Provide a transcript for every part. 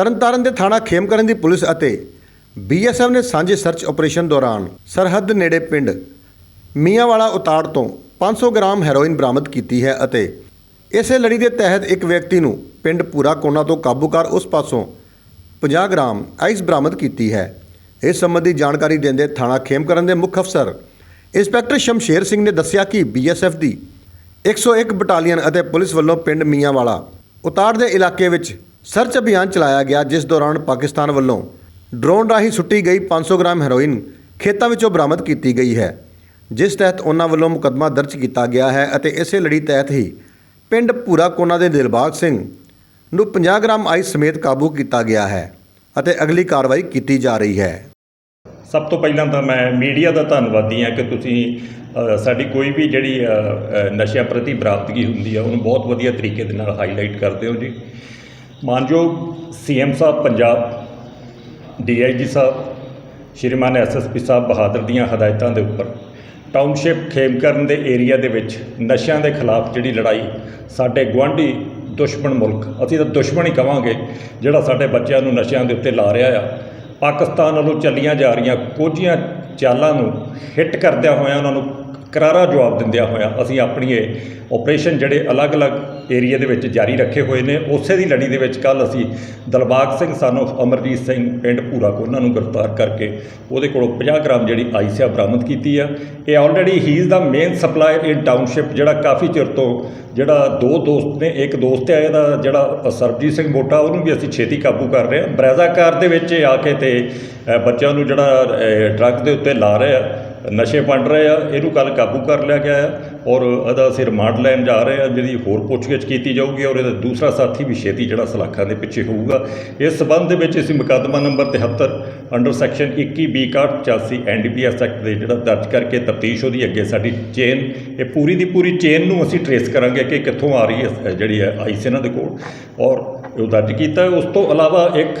ਤਰਨਤਾਰਨ ਦੇ ਥਾਣਾ ਖੇਮਕਰਨ ਦੀ ਪੁਲਿਸ ਅਤੇ ਬੀਐਸਐਫ ਨੇ ਸਾਂਝੇ ਸਰਚ ਆਪਰੇਸ਼ਨ ਦੌਰਾਨ ਸਰਹੱਦ ਨੇੜੇ ਪਿੰਡ ਮੀਆਂਵਾਲਾ ਉਤਾੜ ਤੋਂ 500 ਗ੍ਰਾਮ ਹੈਰੋਇਨ ਬਰਾਮਦ ਕੀਤੀ ਹੈ ਅਤੇ ਇਸੇ ਲੜੀ ਦੇ ਤਹਿਤ ਇੱਕ ਵਿਅਕਤੀ ਨੂੰ ਪਿੰਡ ਪੂਰਾ ਕੋਨਾ ਤੋਂ ਕਾਬੂ ਕਰ ਉਸ ਪਾਸੋਂ 50 ਗ੍ਰਾਮ ਆਈਸ ਬਰਾਮਦ ਕੀਤੀ ਹੈ। ਇਸ ਸੰਬੰਧੀ ਜਾਣਕਾਰੀ ਦਿੰਦੇ ਥਾਣਾ ਖੇਮਕਰਨ ਦੇ ਮੁੱਖ ਅਫਸਰ ਇੰਸਪੈਕਟਰ ਸ਼ਮਸ਼ੇਰ ਸਿੰਘ ਨੇ ਦੱਸਿਆ ਕਿ ਬੀਐਸਐਫ ਦੀ 101 ਬਟਾਲੀਅਨ ਅਤੇ ਪੁਲਿਸ ਵੱਲੋਂ ਪਿੰਡ ਮੀਆਂਵਾਲਾ ਉਤਾੜ ਦੇ ਇਲਾਕੇ ਵਿੱਚ ਸਰਚ ਅਭਿਆਨ ਚਲਾਇਆ ਗਿਆ ਜਿਸ ਦੌਰਾਨ ਪਾਕਿਸਤਾਨ ਵੱਲੋਂ ਡਰੋਨ ਰਾਹੀਂ ਸੁੱਟੀ ਗਈ 500 ਗ੍ਰਾਮ ਹੈਰੋਇਨ ਖੇਤਾਂ ਵਿੱਚੋਂ ਬਰਾਮਦ ਕੀਤੀ ਗਈ ਹੈ, ਜਿਸ ਤਹਿਤ ਉਹਨਾਂ ਵੱਲੋਂ ਮੁਕੱਦਮਾ ਦਰਜ ਕੀਤਾ ਗਿਆ ਹੈ ਅਤੇ ਇਸੇ ਲੜੀ ਤਹਿਤ ਹੀ ਪਿੰਡ ਪੂਰਾ ਕੋਨਾ ਦੇ ਦਿਲਬਾਗ ਸਿੰਘ ਨੂੰ 50 ਗ੍ਰਾਮ ਆਈਸ ਸਮੇਤ ਕਾਬੂ ਕੀਤਾ ਗਿਆ ਹੈ ਅਤੇ ਅਗਲੀ ਕਾਰਵਾਈ ਕੀਤੀ ਜਾ ਰਹੀ ਹੈ। ਸਭ ਤੋਂ ਪਹਿਲਾਂ ਤਾਂ ਮੈਂ ਮੀਡੀਆ ਦਾ ਧੰਨਵਾਦੀ ਹਾਂ ਕਿ ਤੁਸੀਂ ਸਾਡੀ ਕੋਈ ਵੀ ਜਿਹੜੀ ਨਸ਼ਿਆਂ ਪ੍ਰਤੀ ਬਰਾਮਦਗੀ ਹੁੰਦੀ ਹੈ ਉਹਨੂੰ ਬਹੁਤ ਵਧੀਆ ਤਰੀਕੇ ਦੇ ਨਾਲ ਹਾਈਲਾਈਟ ਕਰਦੇ ਹੋ ਜੀ। ਮਾਨਯੋਗ ਸੀਐਮ ਸਾਹਿਬ, ਪੰਜਾਬ ਡੀਆਈਜੀ ਸਾਹਿਬ, ਸ਼੍ਰੀਮਾਨ ਐਸਐਸਪੀ ਸਾਹਿਬ ਬਹਾਦਰ ਦੀਆਂ ਹਦਾਇਤਾਂ ਦੇ ਉੱਪਰ, ਟਾਊਨਸ਼ਿਪ ਖੇਮਕਰਨ ਦੇ ਏਰੀਆ ਦੇ ਵਿੱਚ ਨਸ਼ਿਆਂ ਦੇ ਖਿਲਾਫ ਜਿਹੜੀ ਲੜਾਈ ਸਾਡੇ ਗੁਆਂਢੀ ਦੁਸ਼ਮਣ ਮੁਲਕ, ਅਸੀਂ ਤਾਂ ਦੁਸ਼ਮਣ ਹੀ ਕਵਾਂਗੇ, ਜਿਹੜਾ ਸਾਡੇ ਬੱਚਿਆਂ ਨੂੰ ਨਸ਼ਿਆਂ ਦੇ ਉੱਤੇ ਲਾ ਰਿਹਾ ਆ, ਪਾਕਿਸਤਾਨ ਵੱਲੋਂ ਚੱਲੀਆਂ ਜਾ ਰਹੀਆਂ ਕੋਝੀਆਂ ਚਾਲਾਂ ਨੂੰ ਹਿੱਟ ਕਰਦਿਆਂ ਹੋਇਆਂ ਉਹਨਾਂ ਨੂੰ ਕਰਾਰਾ ਜਵਾਬ ਦਿੰਦਿਆਂ ਹੋਇਆਂ ਅਸੀਂ ਆਪਣੀ ਇਹ ਆਪਰੇਸ਼ਨ ਜਿਹੜੇ ਅਲੱਗ-ਅਲੱਗ ਏਰੀਆ ਦੇ ਵਿੱਚ ਜਾਰੀ ਰੱਖੇ ਹੋਏ ਨੇ, ਉਸੇ ਦੀ ਲੜੀ ਦੇ ਵਿੱਚ ਕੱਲ ਅਸੀਂ ਦਲਬਾਗ ਸਿੰਘ ਸਨ ਸਾਨੂੰ ਅਮਰਜੀਤ ਸਿੰਘ ਪਿੰਡ ਭੂਰਾ ਕੋਨਾ ਨੂੰ ਗ੍ਰਿਫਤਾਰ ਕਰਕੇ ਉਹਦੇ ਕੋਲੋਂ 50 ਗ੍ਰਾਮ ਜਿਹੜੀ ਆਈਸਿਆ ਬਰਾਮਦ ਕੀਤੀ ਆ। ਇਹ already he is the main supplier in township ਜਿਹੜਾ ਕਾਫੀ ਚਿਰ ਤੋਂ ਜਿਹੜਾ ਦੋ ਦੋਸਤ ਨੇ, ਇੱਕ ਦੋਸਤ ਹੈ ਇਹਦਾ ਜਿਹੜਾ ਸਰਬਜੀਤ ਸਿੰਘ ਬੋਟਾ ਉਹਨੂੰ ਵੀ ਅਸੀਂ ਛੇਤੀ ਕਾਬੂ ਕਰ ਰਹੇ ਹਾਂ। ਬਰੈਜ਼ਾ ਕਾਰ ਦੇ ਵਿੱਚ ਇਹ ਆ ਕੇ ਤੇ ਬੱਚਿਆਂ ਨੂੰ ਜਿਹੜਾ ਡਰੱਗ ਦੇ ਉੱਤੇ ਲਾ ਰਹੇ ਆ। ਨਸ਼ੇ ਵੰਡ ਰਹੇ ਆ, ਇਹਨੂੰ ਕੱਲ ਕਾਬੂ ਕਰ ਲਿਆ ਗਿਆ ਹੈ ਔਰ ਇਹਦਾ ਅਸੀਂ ਰਿਮਾਂਡ ਲੈਣ ਜਾ ਰਹੇ ਆ, ਜਿਹਦੀ ਹੋਰ ਪੁੱਛਗਿੱਛ ਕੀਤੀ ਜਾਊਗੀ ਔਰ ਇਹਦਾ ਦੂਸਰਾ ਸਾਥੀ ਵੀ ਛੇਤੀ ਜਿਹੜਾ ਸਲਾਖਾਂ ਦੇ ਪਿੱਛੇ ਹੋਊਗਾ। ਇਸ ਸਬੰਧ ਦੇ ਵਿੱਚ ਅਸੀਂ ਮੁਕੱਦਮਾ number 73 under section 21 B 85 NDPS act ਦੇ ਜਿਹੜਾ ਦਰਜ ਕਰਕੇ ਤਫਤੀਸ਼ ਉਹਦੀ ਅੱਗੇ ਸਾਡੀ ਚੇਨ, ਇਹ ਪੂਰੀ ਦੀ ਪੂਰੀ ਚੇਨ ਨੂੰ ਅਸੀਂ ਟਰੇਸ ਕਰਾਂਗੇ ਕਿ ਕਿੱਥੋਂ ਆ ਰਹੀ ਹੈ ਜਿਹੜੀ ਹੈ ਆਈਸ ਇਹਨਾਂ ਦੇ ਕੋਲ ਔਰ ਉਹ ਦਰਜ ਕੀਤਾ ਉਸ ਤੋਂ ਇਲਾਵਾ ਇੱਕ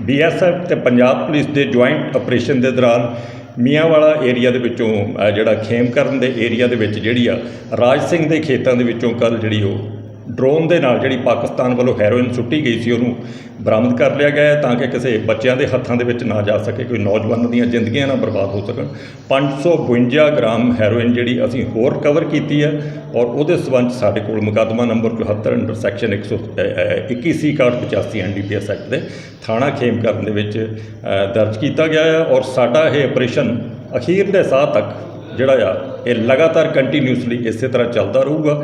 ਬੀਐਸਐਫ ਤੇ ਪੰਜਾਬ ਪੁਲਿਸ ਦੇ ਜੁਆਇੰਟ ਆਪਰੇਸ਼ਨ ਦੇ ਦੌਰਾਨ ਮੀਆਂਵਾਲਾ ਏਰੀਆ ਦੇ ਵਿੱਚੋਂ ਜਿਹੜਾ ਖੇਮਕਰਨ ਦੇ ਏਰੀਆ ਦੇ ਵਿੱਚ ਜਿਹੜੀ ਆ, ਰਾਜ ਸਿੰਘ ਦੇ ਖੇਤਾਂ ਦੇ ਵਿੱਚੋਂ ਕੱਲ ਜਿਹੜੀ ਉਹ ਡਰੋਨ ਦੇ ਨਾਲ ਜਿਹੜੀ ਪਾਕਿਸਤਾਨ ਵੱਲੋਂ ਹੈਰੋਇਨ ਸੁੱਟੀ ਗਈ ਸੀ, ਉਹਨੂੰ ਬਰਾਮਦ ਕਰ ਲਿਆ ਗਿਆ ਹੈ ਤਾਂ ਕਿ ਕਿਸੇ ਬੱਚਿਆਂ ਦੇ ਹੱਥਾਂ ਦੇ ਵਿੱਚ ਨਾ ਜਾ ਸਕੇ, ਕੋਈ ਨੌਜਵਾਨਾਂ ਦੀਆਂ ਜ਼ਿੰਦਗੀਆਂ ਨਾ ਬਰਬਾਦ ਹੋ ਸਕਣ। 552 ਗ੍ਰਾਮ ਹੈਰੋਇਨ ਜਿਹੜੀ ਅਸੀਂ ਹੋਰ ਕਵਰ ਕੀਤੀ ਹੈ ਔਰ ਉਹਦੇ ਸਬੰਧ ਸਾਡੇ ਕੋਲ ਮੁਕੱਦਮਾ number 74 under section 121 C 85 NDPS act ਦੇ ਥਾਣਾ ਖੇਮਕਰਨ ਦੇ ਵਿੱਚ ਦਰਜ ਕੀਤਾ ਗਿਆ ਹੈ ਔਰ ਸਾਡਾ ਇਹ ਆਪਰੇਸ਼ਨ ਅਖੀਰ ਦੇ ਸਾਹ ਤੱਕ ਜਿਹੜਾ ਆ, ਇਹ ਲਗਾਤਾਰ ਕੰਟੀਨਿਊਸਲੀ ਇਸੇ ਤਰ੍ਹਾਂ ਚੱਲਦਾ ਰਹੂਗਾ।